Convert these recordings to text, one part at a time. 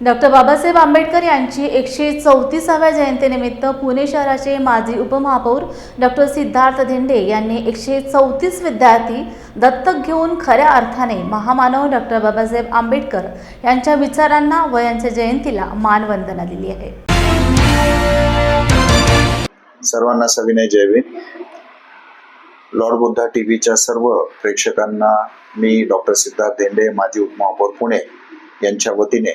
Doctor Babasaheb Ambedkar यांची एकशे चौतीसाव्या जयंतीनिमित्त पुणे शहराचे माजी उपमहापौर डॉक्टर सिद्धार्थ धेंडे यांनी एकशे चौतीस विद्यार्थी दत्तक घेऊन खऱ्या अर्थाने महामानव डॉक्टर बाबासाहेब आंबेडकर यांच्या विचारांना व यांच्या जयंतीला मानवंदना दिली आहे. सर्वांना सविनय जयवीर लॉर्ड बुद्धा टी व्हीच्या सर्व प्रेक्षकांना मी डॉक्टर सिद्धार्थ धेंडे माजी उपमहापौर पुणे यांच्या वतीने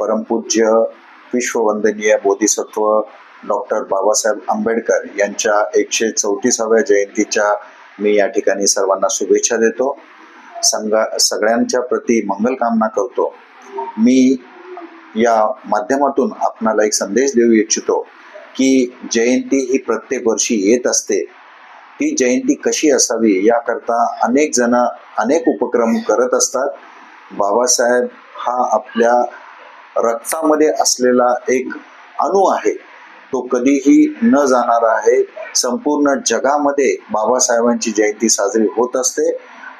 परमपूज्य विश्ववंदनीय बोधिसत्व डॉक्टर बाबासाहेब आंबेडकर यांच्या एकशे चौतीसाव्या जयंतीच्या मी या ठिकाणी सर्वांना शुभेच्छा देतो. संघा सगळ्यांच्या प्रती मंगलकामना करतो. मी या माध्यमातून आपणाला एक संदेश देऊ इच्छितो की जयंती ही प्रत्येक वर्षी येत असते. ती जयंती कशी असावी याकरता अनेक जण अनेक उपक्रम करत असतात. बाबासाहेब हा आपल्या रक्तामध्ये असलेला एक अणू आहे तो कधीही न जाणारा आहे. संपूर्ण जगामध्ये बाबासाहेबांची जयंती साजरी होत असते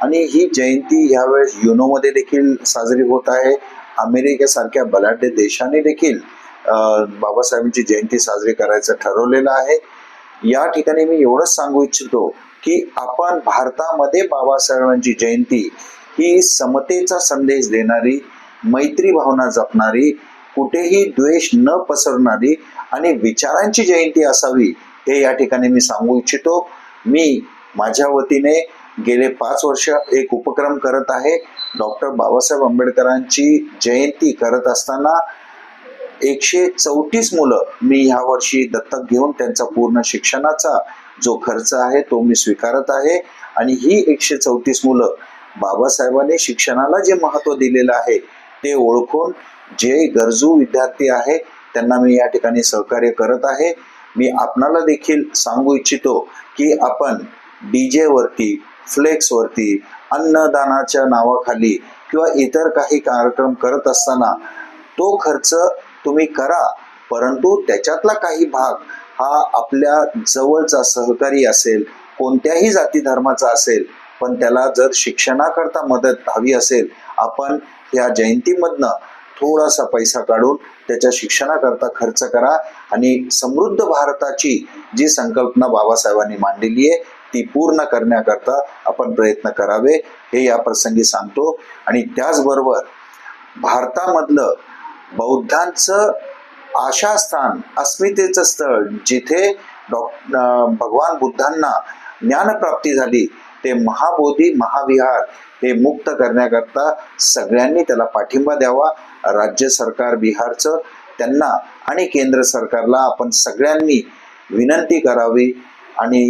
आणि ही जयंती यावेळेस युनोमध्ये देखील साजरी होत आहे. अमेरिकेसारख्या बलाढ्य देशाने देखील बाबासाहेबांची जयंती साजरी करायचं ठरवलेलं आहे. या ठिकाणी मी एवढंच सांगू इच्छितो की आपण भारतामध्ये बाबासाहेबांची जयंती ही समतेचा संदेश देणारी मैत्री भावना जपणारी कुठेही द्वेष न पसरणारी आणि विचारांची जयंती असावी हे या ठिकाणी मी सांगू इच्छितो. मी माझ्या वतीने गेले पाच वर्ष एक उपक्रम करत आहे. डॉक्टर बाबासाहेब आंबेडकरांची जयंती करत असताना एकशे चौतीस मुलं मी ह्या वर्षी दत्तक घेऊन त्यांचा पूर्ण शिक्षणाचा जो खर्च आहे तो मी स्वीकारत आहे. आणि ही एकशे चौतीस मुलं बाबासाहेबांनी शिक्षणाला जे महत्त्व दिलेलं आहे ते ओळखून जे गरजू विद्यार्थी आहे त्यांना मी या ठिकाणी सहकार्य करत आहे. मी आपणाला देखील सांगू इच्छितो की आपण डी जेवरती फ्लेक्सवरती अन्नदानाच्या नावाखाली किंवा इतर काही कार्यक्रम करत असताना तो खर्च तुम्ही करा परंतु त्याच्यातला काही भाग हा आपल्या जवळचा सहकारी असेल कोणत्याही जाती धर्माचा असेल पण त्याला जर शिक्षणाकरता मदत हवी असेल आपण या जयंतीमधनं थोडासा पैसा काढून त्याच्या शिक्षणाकरता खर्च करा आणि समृद्ध भारताची जी संकल्पना बाबासाहेबांनी मांडलेली आहे ती पूर्ण करण्याकरता आपण प्रयत्न करावे हे या प्रसंगी सांगतो. आणि त्याचबरोबर भारतामधलं बौद्धांचं आशास्थान अस्मितेचं स्थळ जिथे डॉ भगवान बुद्धांना ज्ञानप्राप्ती झाली ते महाबोधी महाविहार हे मुक्त करण्याकरता सगळ्यांनी त्याला पाठिंबा द्यावा. राज्य सरकार बिहारचं त्यांना आणि केंद्र सरकारला आपण सगळ्यांनी विनंती करावी आणि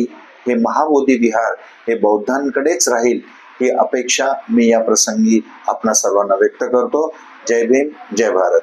हे महाबोधी विहार हे बौद्धांकडेच राहील ही अपेक्षा मी या प्रसंगी आपणा सर्वांना व्यक्त करतो. जय भीम जय भारत.